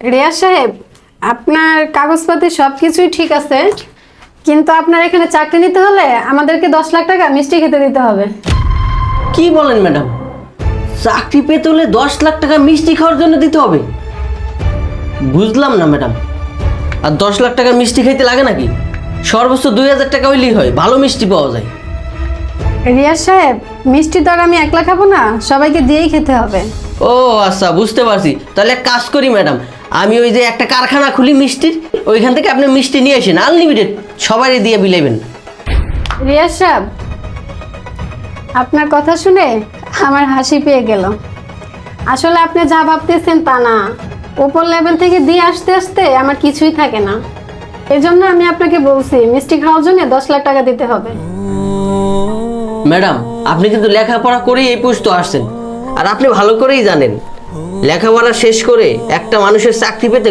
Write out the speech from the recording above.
রিয়া সাহেব আপনার কাগজপাতি সব কিছুই ঠিক আছে কিন্তু আপনার এখানে চাকরি নিতে হলে আমাদেরকে দশ লাখ টাকা মিষ্টি খেতে দিতে হবে। কি বলেন ম্যাডাম? চাকরি পেতে হলে দশ লাখ টাকা মিষ্টি খাওয়ার জন্য দিতে হবে। বুঝলাম না ম্যাডাম। আর দশ লাখ টাকা মিষ্টি খাইতে লাগে নাকি? সর্বোচ্চ দুই হাজার টাকা হইলেই হয় ভালো মিষ্টি পাওয়া যায়। রিয়া সাহেব মিষ্টি তো আর আমি একলা খাব না সবাইকে দিয়েই খেতে হবে। ও আচ্ছা বুঝতে পারছি। তাহলে এক কাজ করি ম্যাডাম আমি ওই যে একটা কারখানা খুলি মিষ্টির ওইখান থেকে আপনি মিষ্টি নিয়ে আসেন আনলিমিটেড সবারই দিয়ে বিলাইবেন রিয়া সাহেব আপনার কথা শুনে আমার হাসি পেয়ে গেল। আসলে আপনি যা ভাবতেছেন তা না। ওপর লেভেল থেকে দিয়ে আসতে আসতে আমার কিছুই থাকে না। এজন্য আমি আপনাকে বলছি মিষ্টি খাওয়ার জন্য দশ লাখ টাকা দিতে হবে। ম্যাডাম আপনি কিন্তু লেখাপড়া করেই এই পুষ্ট আসছেন। আর আপনি ভালো করেই জানেন। লেখাপড়া শেষ করে একটা মানুষের চাকরি পেতে